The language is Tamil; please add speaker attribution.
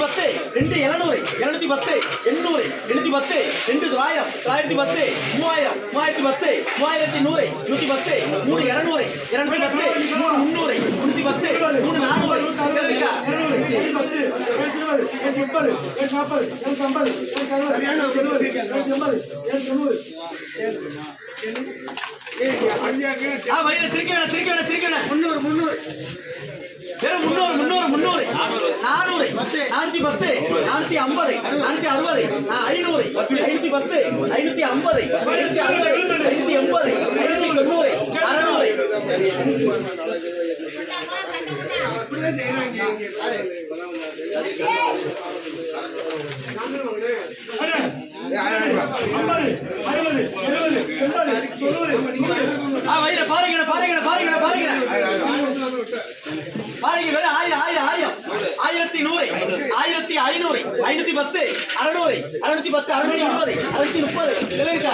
Speaker 1: பத்து ரெண்டு எழுநூறு எழுநூத்தி பத்து எண்ணூறு எழுநூத்தி பத்து ரெண்டு தொள்ளாயிரம் தொள்ளாயிரத்தி பத்து மூவாயிரம் மூவாயிரத்தி பத்து மூவாயிரத்தி நூறு நூத்தி பத்து மூணு இருநூறு இருநூத்தி பத்து மூணு முன்னூறு முன்னூத்தி பத்து மூணு நானூறு இருக்கா? ஆ வயிறு திருக்க வேணாம் திருக்க வேணாம் திருக்க வேணாம் முன்னூறு முன்னூறு முன்னூறு நானூறு. நானூத்தி பத்து. நானூத்தி ஐம்பது. நானூத்தி அறுபது. ஐநூறு. ஐநூத்தி பத்து. ஐநூத்தி ஐம்பது. ஐநூத்தி அறுபது. ஐநூத்தி எண்பது. ஐநூத்தி தொண்ணூறு. அறுநூறு. பாருங்க பாருங்க பாருங்க பாருங்க ஆயிரத்தி நூறு ஆயிரத்தி ஐநூறு ஐநூத்தி பத்து அறுநூறு அறுநூத்தி பத்து அறுநூத்தி முப்பது அறுநூத்தி முப்பது இருக்கா